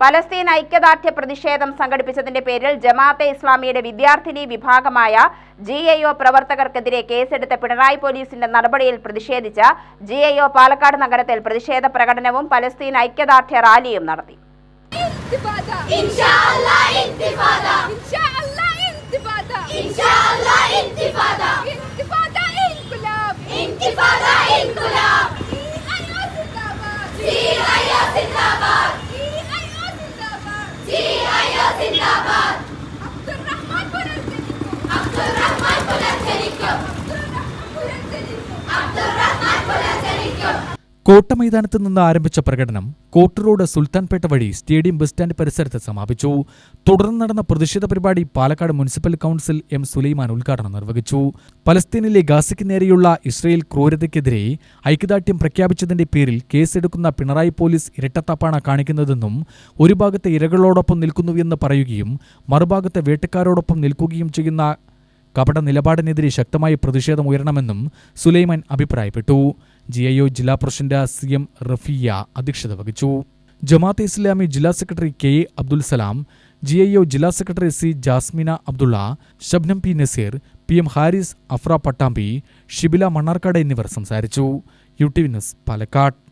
Palestine ഐക്യദാർഢ്യ പ്രതിഷേധം സംഘടിപ്പിച്ചതിന്റെ പേരിൽ ജമാഅത്തെ ഇസ്ലാമിയുടെ വിദ്യാർത്ഥിനി വിഭാഗമായ ജി ഐ ഒ പ്രവർത്തകർക്കെതിരെ കേസെടുത്ത പിണറായി പോലീസിന്റെ നടപടിയിൽ പ്രതിഷേധിച്ച ജി ഐ ഒ പാലക്കാട് നഗരത്തിൽ പ്രതിഷേധ പ്രകടനവും പലസ്തീൻ ഐക്യദാർഢ്യ റാലിയും നടത്തി. കോട്ടമൈതാനത്ത് നിന്ന് ആരംഭിച്ച പ്രകടനം കോട്ട് റോഡ് സുൽത്താൻപേട്ട വഴി സ്റ്റേഡിയം ബസ് സ്റ്റാൻഡ് പരിസരത്ത് സമാപിച്ചു. തുടർന്ന് നടന്ന പ്രതിഷേധ പരിപാടി Palakkad municipal council M Sulaiman ഉദ്ഘാടനം നിർവഹിച്ചു. പലസ്തീനിലെ ഗാസയ്ക്ക് നേരെയുള്ള ഇസ്രയേൽ ക്രൂരതയ്ക്കെതിരെ ഐക്യദാർഢ്യം പ്രഖ്യാപിച്ചതിന്റെ പേരിൽ കേസെടുക്കുന്ന പിണറായി പോലീസ് ഇരട്ടത്താപ്പാണ് കാണിക്കുന്നതെന്നും ഒരു ഭാഗത്തെ ഇരകളോടൊപ്പം നിൽക്കുന്നുവെന്ന് പറയുകയും മറുഭാഗത്തെ വേട്ടക്കാരോടൊപ്പം നിൽക്കുകയും ചെയ്യുന്ന കപട നിലപാടിനെതിരെ ശക്തമായ പ്രതിഷേധം ഉയരണമെന്നും സുലൈമാൻ അഭിപ്രായപ്പെട്ടു. ജി ഐ ഒ ജില്ലാ പ്രസിഡന്റ് സി എം റഫിയ അധ്യക്ഷത വഹിച്ചു. ജമാഅത്തെ ഇസ്ലാമി ജില്ലാ secretary K Abdul Salam G I O ജില്ലാ secretary C Jasmina Abdulla Shabnam P Naseer P M Haris Afra Pattambi Shibila Mannarkkad എന്നിവർ സംസാരിച്ചു. U T news Palakkad.